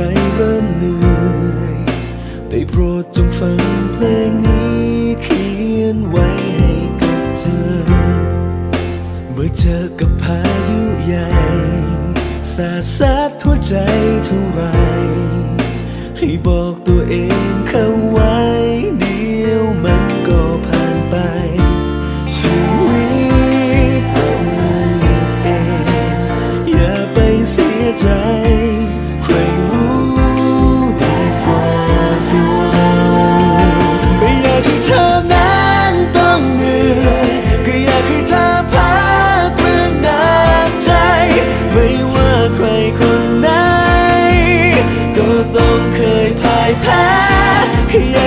ใจเริ่มเหนื่อยได้โปรดจงฟังเพลงนี้เขียนไว้ให้กับเธอ เมื่อเจอกับพายุใหญ่สาสัดหัวใจเท่าไร ให้บอกตัวเองเข้าไว้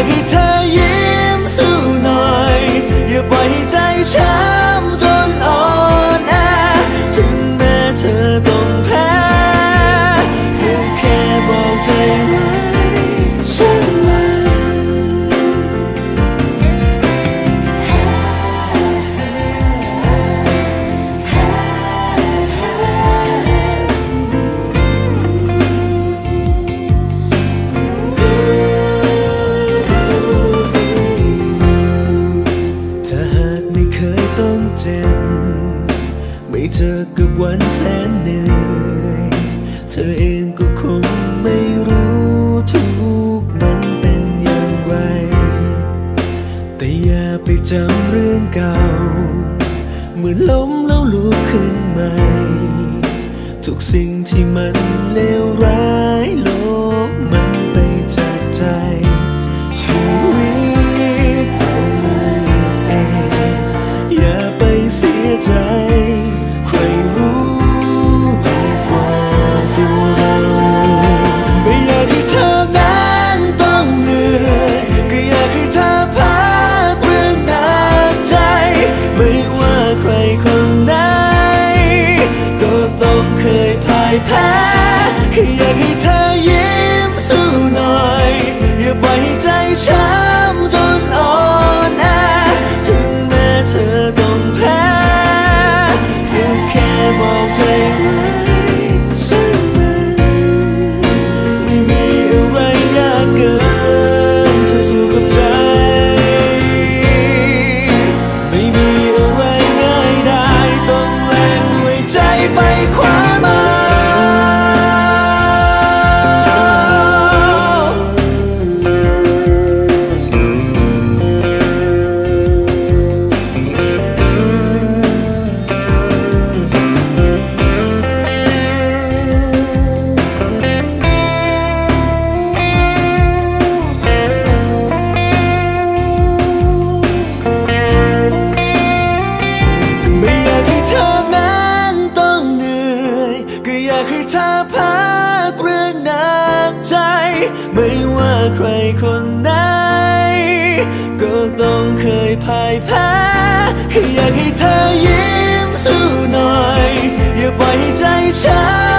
every time. เจอกับวันแสนเหนื่อย เธอเองก็คงไม่รู้ทุกมันเป็นอย่างไร แต่อย่าไปจำเรื่องเก่าเมื่อล้มแล้วลุกขึ้นใหม่ ทุกสิ่งที่มันเลวร้าย เธอพักเรื่องหนักใจ ไม่ว่าใครคนไหน ก็ต้องเคยพ่ายแพ้แค่อยากให้เธอยิ้มสู้หน่อย อย่าปล่อยให้ใจฉัน